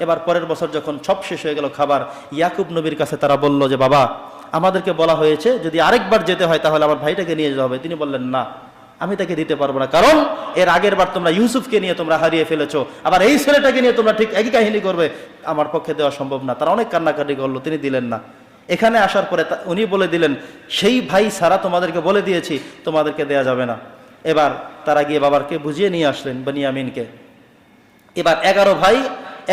এবার পরের বছর যখন সব শেষ হয়ে গেল খাবার, ইয়াকুব নবীর কাছে তারা বলল যে, বাবা, আমাদেরকে বলা হয়েছে যদি আরেকবার যেতে হয় তাহলে আমার ভাইটাকে নিয়ে যেতে হবে। তিনি বললেন, না, আমি তাকে দিতে পারব না। কারণ এর আগের বার তোমরা ইউসুফকে নিয়ে তোমরা হারিয়ে ফেলেছো। আবার এই ছেলেটাকে নিয়ে তোমরা ঠিক একই কাহিনী করবে। আমার পক্ষে দেওয়া সম্ভব না। তারা অনেক কান্নাকাটি করল, তিনি দিলেন, না। এখানে আসার পরে উনি বলে দিলেন, সেই ভাই সারা তোমাদেরকে বলে দিয়েছি, তোমাদেরকে দেয়া যাবে না। এবার তারা গিয়ে বাবারকে বুঝিয়ে নিয়ে আসলেন, বনিয়ামিনকে। এবার এগারো ভাই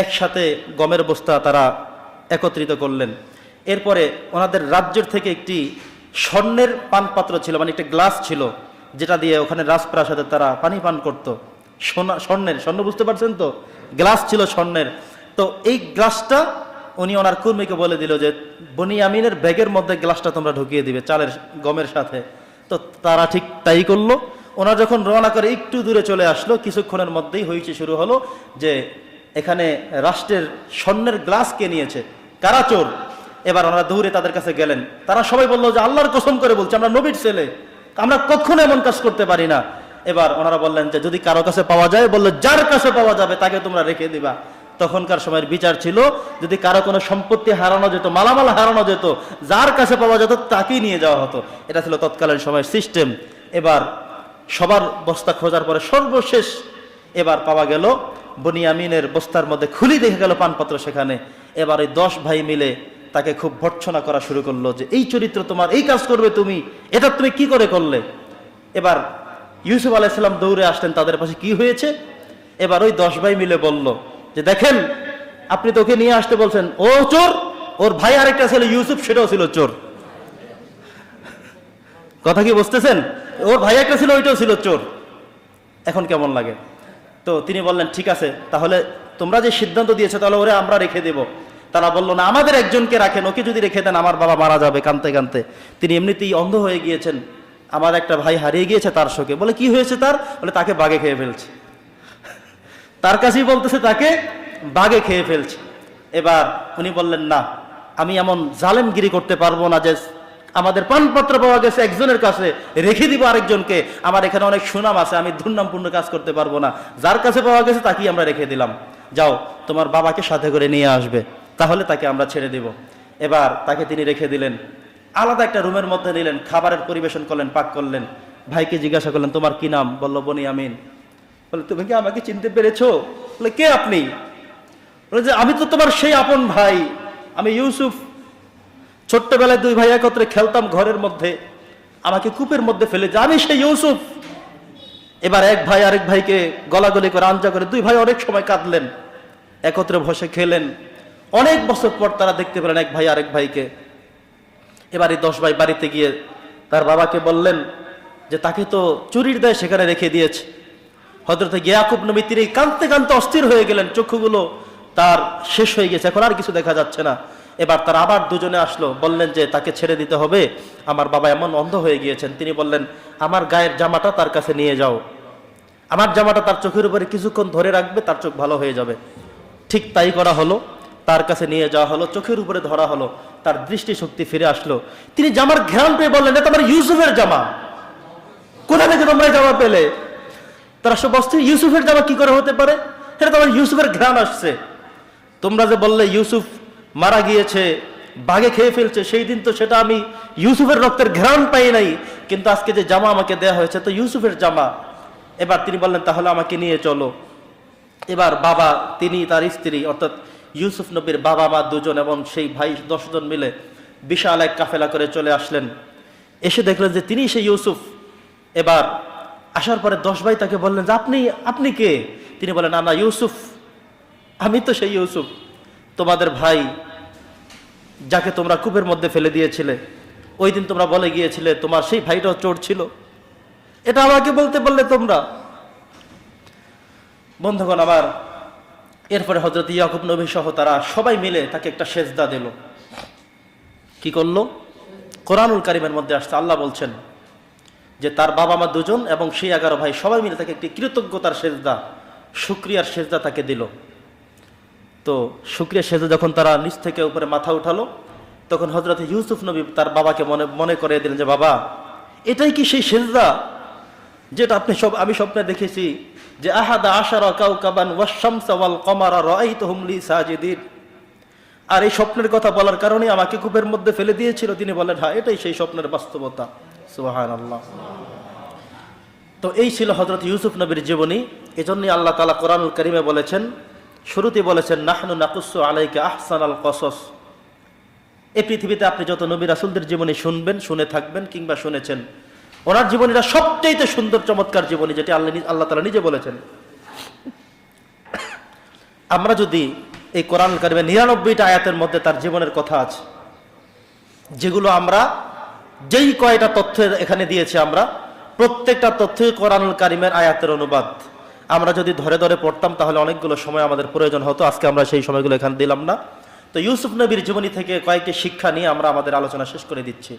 একসাথে গমের বস্তা তারা একত্রিত করলেন। এরপরে ওনাদের রাজ্যের থেকে একটি স্বর্ণের পানপাত্র ছিল মানে একটা গ্লাস ছিল, যেটা দিয়ে ওখানে রাজপ্রাসাদে তারা পানি পান করত। সোনা, স্বর্ণের, স্বর্ণ বুঝতে পারছেন তো? গ্লাস ছিল স্বর্ণের। তো এই গ্লাসটা উনি ওনার কর্মীকে বলে দিল যে, বনিয়ামিনের ব্যাগের মধ্যে গ্লাসটা তোমরা ঢুকিয়ে দিবে, চালের গমের সাথে। তো তারা ঠিক তাই করল। ওনারা যখন রওনা করে একটু দূরে চলে আসলো, কিছুক্ষণের মধ্যেই হয়েছে শুরু হলো যে এখানে রাষ্ট্রের স্বর্ণের গ্লাস কে নিয়েছে? কারা চোর? এবার ওনারা দৌড়ে তাদের কাছে গেলেন। তারা সবাই বলল যে আল্লাহর কসম করে বলছে, আমরা নবীর ছেলে। আমরা কখনো এমন কাজ করতে পারি না। এবার ওনারা বললেন যে, যদি কারও কাছে পাওয়া যায়, বলল, যার কাছে পাওয়া যাবে, তাকে তোমরা রেখে দিবা। তখনকার সময়ের বিচার ছিল, যদি কারও কোনো সম্পত্তি হারানো যেত, মালামাল হারানো যেত, যার কাছে পাওয়া যেত, তাকেই নিয়ে যাওয়া হতো। এটা ছিল তৎকালীন সময়ের সিস্টেম। এবার সবার বস্তা খোঁজার পরে সর্বশেষ এবার পাওয়া গেল বনিয়ামিনের বস্তার মধ্যে খুলি দেখে গেল পানপত্র সেখানে। এবার ওই দশ ভাই মিলে তাকে খুব ভর্ৎসনা করা শুরু করল যে, এই চরিত্র তোমার, এই কাজ করবে তুমি, এটা তুমি কি করে করলে? এবার ইউসুফ আলাইসাল্লাম দৌড়ে আসলেন তাদের পাশে, কি হয়েছে? এবার ওই দশ ভাই মিলে বলল যে, দেখেন, আপনি তোকে নিয়ে আসতে বলছেন, ও চোর, ওর ভাই আরেকটা ছিল ইউসুফ, সেটাও ছিল চোর। কথা কি বুঝতেছেন? ওর ভাই একটা ছিল, ওইটাও ছিল চোর। এখন কেমন লাগে? তো তিনি বললেন, ঠিক আছে, তাহলে তোমরা যে সিদ্ধান্ত দিয়েছ, তাহলে ওরে আমরা রেখে দেব। তারা বলল, না, আমাদের একজনকে রাখেন, ওকে যদি রেখে দেন, আমার বাবা মারা যাবে, কানতে কানতে। তিনি এমনিতেই অন্ধ হয়ে গিয়েছেন। আমার একটা ভাই হারিয়ে গিয়েছে তার শোকে। বলে, কি হয়েছে তার? বলে, তাকে বাগে খেয়ে ফেলছে। তার কাছেই বলতেছে, তাকে বাগে খেয়ে ফেলছে। এবার উনি বললেন, না, আমি এমন জালেমগিরি করতে পারব না যে আমাদের পানপত্র পাওয়া গেছে একজনের কাছে, রেখে দিব আরেকজনকে। আমার এখানে অনেক সুনাম আছে, আমি দুর্নামপূর্ণ কাজ করতে পারব না। যার কাছে পাওয়া গেছে তাকেই আমরা রেখে দিলাম। যাও, তোমার বাবাকে সাথে করে নিয়ে আসবে। তাহলে তাকে আমরা ছেড়ে দিব। এবার তাকে তিনি রেখে দিলেন। আলাদা একটা রুমের মধ্যে নিলেন, খাবারের পরিবেশন করলেন, পাক করলেন। ভাইকে জিজ্ঞাসা করলেন, তোমার কি নাম? বলল, বনি আমিন। বলে, তুমি কি আমাকে চিনতে পেরেছ? বলে, কে আপনি? বলে, যে আমি তো তোমার সেই আপন ভাই। আমি ইউসুফ ছোট্টবেলায় দুই ভাই একত্রে খেলতাম ঘরের মধ্যে। আমাকে কূপের মধ্যে ফেলে যে আমি সেই ইউসুফ। এবার এক ভাই আরেক ভাইকে গলাগলি করে, আঞ্জা করে দুই ভাই অনেক সময় কাঁদলেন। একত্রে বসে খেলেন। অনেক বছর পর তারা দেখতে পেলেন এক ভাই আরেক ভাইকে। এবার দশ ভাই বাড়িতে গিয়ে তার বাবাকে বললেন যে, তাকে তো চুরির দায় সেখানে রেখে দিয়েছে। হজরতে গিয়াকুব নবী তিনি কাঁদতে কাঁদতে অস্থির হয়ে গেলেন। চক্ষুগুলো তার শেষ হয়ে গেছে। এখন আর কিছু দেখা যাচ্ছে না। এবার তার আবার দুজনে আসলো, বললেন যে তাকে ছেড়ে দিতে হবে। আমার বাবা এমন অন্ধ হয়ে গিয়েছেন, তিনি বললেন, আমার গায়ের জামাটা তার কাছে নিয়ে যাও। আমার জামাটা তার চোখের উপরে কিছুক্ষণ ধরে রাখবে, তার চোখ ভালো হয়ে যাবে। ঠিক তাই করা হলো, তার কাছে নিয়ে যাওয়া হলো, চোখের উপরে ধরা হলো, তার দৃষ্টিশক্তি ফিরে আসলো। তিনি জামার ঘ্রাণ পেয়ে বললেন, এটা আমার ইউসুফের জামা। কোথা থেকে তোমরা জামা পেলে? তারা সব অস্থির ইউসুফের জামা কি করে হতে পারে? সেটা তোমার ইউসুফের ঘ্রাণ আসছে। তোমরা যে বললে, ইউসুফ মারা গিয়েছে বাঘে খেয়ে ফেলছে, সেই দিন তো সেটা আমি ইউসুফের রক্তের ঘ্রাণ পাই নাই। কিন্তু আজকে যে জামা আমাকে দেয়া হয়েছে, তো ইউসুফের জামা। এবার তিনি বললেন, তাহলে আমাকে নিয়ে চলো। এবার বাবা, তিনি তার স্ত্রী, অর্থাৎ ইউসুফ নবীর বাবা মা দুজন এবং সেই ভাই দশজন মিলে বিশাল এক কাফেলা করে চলে আসলেন। এসে দেখলেন যে তিনি সেই ইউসুফ। এবার আসার পরে দশ ভাই তাকে বললেন, যে আপনি আপনি কে? তিনি বলেন না, ইউসুফ। আমি তো সেই ইউসুফ। তোমাদের ভাই যাকে তোমরা কূপের মধ্যে ফেলে দিয়েছিলে, ওই দিন তোমরা বলে গিয়েছিলে, তোমার সেই ভাইটাও চোর ছিল। এটা আমাকে বলতে বললে তোমরা? বন্ধুগণ আমার, এরপরে হজরত ইয়াকুব নবী সহ তারা সবাই মিলে তাকে একটা সেজদা দিল। কি করল? কোরআনুল কারিমের মধ্যে আসছে, আল্লাহ বলছেন যে তার বাবা মা দুজন এবং সেই এগারো ভাই সবাই মিলে তাকে একটি কৃতজ্ঞতার সেজদা, শুক্রিয়ার সেজদা তাকে দিল। তো শুক্রিয়া সেজদা যখন তারা নিচ থেকে উপরে মাথা উঠালো, তখন হজরত ইউসুফ নবী তার বাবাকে মনে মনে করে দিলেন যে, বাবা, এটাই কি সেই সেজদা যেটা আপনি সব, আমি স্বপ্নে দেখেছি যে, আহাদা আশারা কাউকাবান ওয়াশামসা ওয়াল কমারা রাআইতুহুম লি সাজিদিন? আর এই স্বপ্নের কথা বলার কারণে আমাকে কূপের মধ্যে ফেলে দিয়েছিল। তিনি বলেন হ্যাঁ এটাই সেই স্বপ্নের বাস্তবতা। সুবহানাল্লাহ। তো এই ছিল হজরত ইউসুফ নবীর জীবনী। এজন্যই আল্লাহ তালা কোরআনুল করিমে বলেছেন শুরুতে বলেছেন, নাহনু নাকুসু আলাইকা আহসান আল কসস। এই পৃথিবীতে আপনি যত নবী রাসুলদের জীবনী শুনবেন, শুনে থাকবেন কিংবা শুনেছেন, ওনার জীবনীটা সবচেয়ে সুন্দর, চমৎকার জীবনী যেটি আল্লাহ আল্লাহ তালা নিজে বলেছেন। আমরা যদি এই কোরআন কারিমে নিরানব্বইটা আয়াতের মধ্যে তার জীবনের কথা আছে, যেগুলো আমরা যেই কয়টা তথ্য এখানে দিয়েছি আমরা, প্রত্যেকটা তথ্যই কোরআনুল কারিমের আয়াতের অনুবাদ। আমরা যদি ধরে ধরে পড়তাম, তাহলে অনেকগুলো সময় আমাদের প্রয়োজন হতো। আজকে আমরা সেই সময়গুলো এখানে দিলাম না। তো ইউসুফ নবীর জীবনী থেকে কয়েকটি শিক্ষা নিয়ে আমরা আমাদের আলোচনা শেষ করে দিচ্ছি।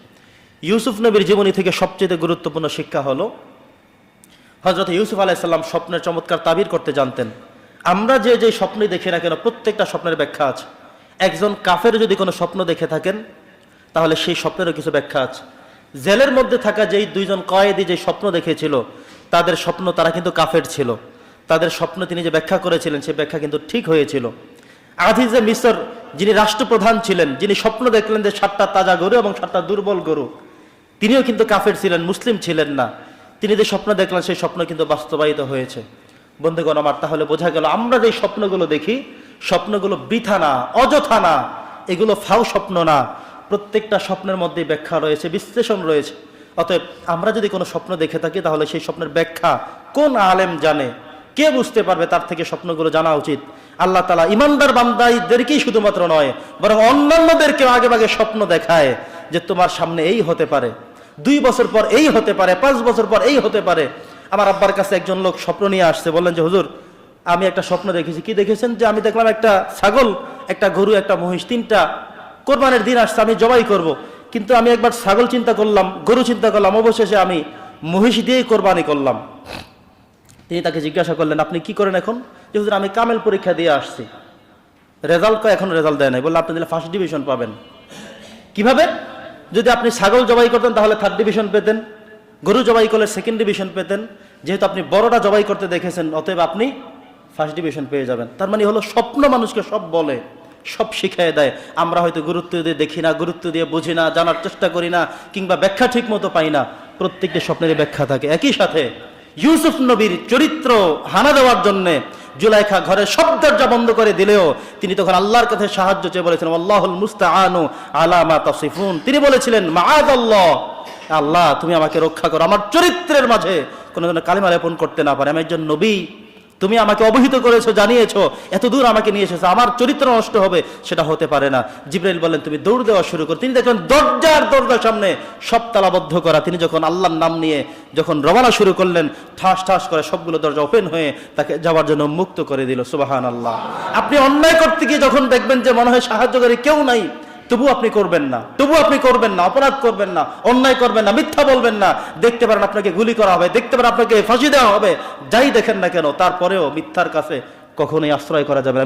ইউসুফ নবীর জীবনী থেকে সবচেয়ে গুরুত্বপূর্ণ শিক্ষা হলো হজরত ইউসুফ আলাইসাল্লাম স্বপ্নের চমৎকার তাবির করতে জানতেন। আমরা যে যে স্বপ্নই দেখি না কেন, প্রত্যেকটা স্বপ্নের ব্যাখ্যা আছে। একজন কাফের যদি কোনো স্বপ্ন দেখে থাকেন, তাহলে সেই স্বপ্নেরও কিছু ব্যাখ্যা আছে। জেলের মধ্যে থাকা যেই দুইজন কয়েদি যে স্বপ্ন দেখেছিল, তাদের স্বপ্ন তারা কিন্তু কাফের ছিল। তাদের স্বপ্ন তিনি যে ব্যাখ্যা করেছিলেন সেই ব্যাখ্যা কিন্তু ঠিক হয়েছিল। আজিজে মিসর যিনি রাষ্ট্রপ্রধান ছিলেন, যিনি স্বপ্ন দেখলেন যে সাতটা তাজা গরু এবং সাতটা দুর্বল গরু, তিনিও কিন্তু কাফের ছিলেন, মুসলিম ছিলেন না। তিনি যে স্বপ্ন দেখলেন, সেই স্বপ্ন কিন্তু বাস্তবায়িত হয়েছে। বন্ধুগণ আমার, তাহলে বোঝা গেল, আমরা যে স্বপ্নগুলো দেখি, স্বপ্নগুলো বৃথা না, অযথা না, এগুলো ফাও স্বপ্ন না। প্রত্যেকটা স্বপ্নের মধ্যে ব্যাখ্যা রয়েছে, বিশ্লেষণ রয়েছে। অতএব আমরা যদি কোনো স্বপ্ন দেখে থাকি, তাহলে সেই স্বপ্নের ব্যাখ্যা কোন আলেম জানে? কে বুঝতে পারবে তার থেকে স্বপ্নগুলো জানা উচিত? আল্লাহ তালা ইমানদার বান্দাইদেরকেই শুধুমাত্র নয়, বরং অন্যান্যদেরকে আগে স্বপ্ন দেখায় যে তোমার সামনে এই হতে পারে, দুই বছর পর এই হতে পারে, পাঁচ বছর পর এই হতে পারে। আমার আব্বার কাছে একজন লোক স্বপ্ন নিয়ে আসছে, বললেন যে, হুজুর, আমি একটা স্বপ্ন দেখেছি। কি দেখেছেন? যে আমি দেখলাম একটা ছাগল, একটা গরু, একটা মহিষ, তিনটা কোরবানের দিন আসছে, আমি জবাই করব। কিন্তু আমি একবার ছাগল চিন্তা করলাম, গরু চিন্তা করলাম, অবশেষে আমি মহিষ দিয়েই কোরবানি করলাম। তিনি তাকে জিজ্ঞাসা করলেন, আপনি কি করেন এখন? যে, হুজুর, আমি কামেল পরীক্ষা দিয়ে আসছি। রেজাল্ট এখন রেজাল্ট দেয় নাই। বললে, আপনি ফার্স্ট ডিভিশন পাবেন। কীভাবে? যদি আপনি ছাগল জবাই করতেন, তাহলে থার্ড ডিভিশন পেতেন। গরু জবাই করলে সেকেন্ড ডিভিশন পেতেন। যেহেতু আপনি বড়টা জবাই করতে দেখেছেন, অতএব আপনি ফার্স্ট ডিভিশন পেয়ে যাবেন। তার মানে হলো, স্বপ্ন মানুষকে সব বলে, সব শিখিয়ে দেয়। আমরা হয়তো গুরুত্ব দিয়ে দেখি না, গুরুত্ব দিয়ে বুঝি না, জানার চেষ্টা করি না, কিংবা ব্যাখ্যা ঠিক মতো পাই না। প্রত্যেকটি স্বপ্নের ব্যাখ্যা থাকে। একই সাথে ইউসুফ নবীর চরিত্র হানা দেওয়ার জন্যে জুলাইখা ঘরে সব দরজা বন্ধ করে দিলেও তিনি তখন আল্লাহর কাছে সাহায্য চেয়ে বলেছিলেন আল্লাহুল মুস্তাআনু আলা মা তাসিফুন। তিনি বলেছিলেন মাআদ আল্লাহ আল্লাহ, তুমি আমাকে রক্ষা করো। আমার চরিত্রের মাঝে কোনো ধরনের কালিমা লেপন করতে না পারে। আমি একজন নবী। তুমি আমাকে অবহিত করেছ, জানিয়েছো এত দূর আমাকে নিয়ে এসেছ, আমার চরিত্র নষ্ট হবে, সেটা হতে পারে না। জিব্রাইল বললেন, তুমি দৌড় দেওয়া শুরু করো। তিনি দেখলেন, দরজার দরজার সামনে সব তালাবদ্ধ করা। তিনি যখন আল্লাহর নাম নিয়ে যখন রওনা শুরু করলেন, ঠাস ঠাস করে সবগুলো দরজা ওপেন হয়ে তাকে যাওয়ার জন্য মুক্ত করে দিল। সুবাহান আল্লাহ আপনি অন্যায় করতে গিয়ে যখন দেখবেন যে মনে হয় সাহায্যকারী কেউ নাই তবু আপনি করবেন না, তবু আপনি করবেন না, অপরাধ করবেন না, অন্যায় করবেন না, মিথ্যা বলবেন না, দেখতে পারেন আপনাকে গুলি করা হবে, দেখতে পারেন আপনাকে ফাঁসি দেওয়া হবে, যাই দেখেন না কেন, তারপরেও মিথ্যার কাছে কখনোই আশ্রয় করা যাবে না।